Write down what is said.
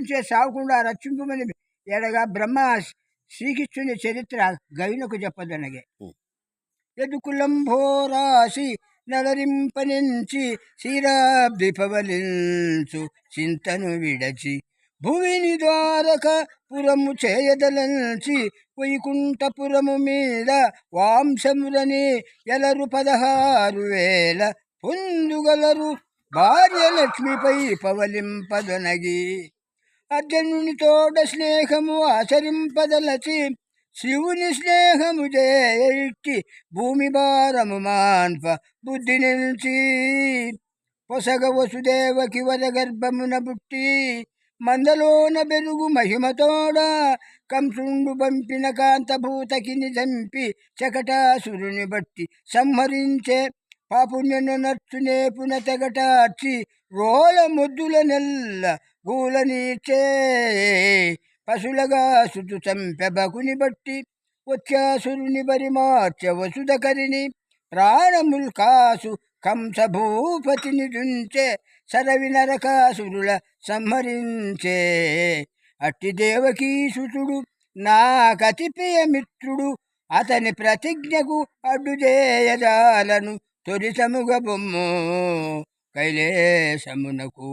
మృత్యుంచే సాగకుండా రక్షింపమని ఎడగా బ్రహ్మ శ్రీకృష్ణుని చరిత్ర గవినకు చెప్పదనగే ఉం. ఎదుకులంభోరాసి నలరింపనించి శ్రీరాబ్దిపవలించు చింతను విడచి భువిని ద్వారక పురము చేయదలంచి వైకుంఠపురము మీద వాంశములని ఎలరు పదహారు వేల పొందుగలరు భార్య లక్ష్మిపై పవలింపదనగి అర్జునునితోడ స్నేహము ఆచరింపదలచి శివుని స్నేహము జయట్టి భూమి భారము మాన్ప బుద్ధి నిలిచి. పొసగ వసుదేవకి వర గర్భమున బుట్టి మందలోన బెరుగు మహిమతోడ కంసుండు పంపిన కాంతభూతకిని చంపి చకటాసురుని బట్టి సంహరించే పాపుణ్యను నచ్చునే పున తెగటార్చి రోల ముద్దుల నెల్ల గూలనీచే పశులగా సుతు చంపెబకుని బట్టి వచ్చాసురుని బరి మార్చ వసుదకరిని ప్రాణముల్ కాసు దుంచే సరవి నరకాసురుల సంహరించే అట్టి దేవకీ సుతుడు నాకతి మిత్రుడు అతని ప్రతిజ్ఞకు అడ్డుజేయజాలను తొలిసముగ బొమ్ము కైలేశమునకు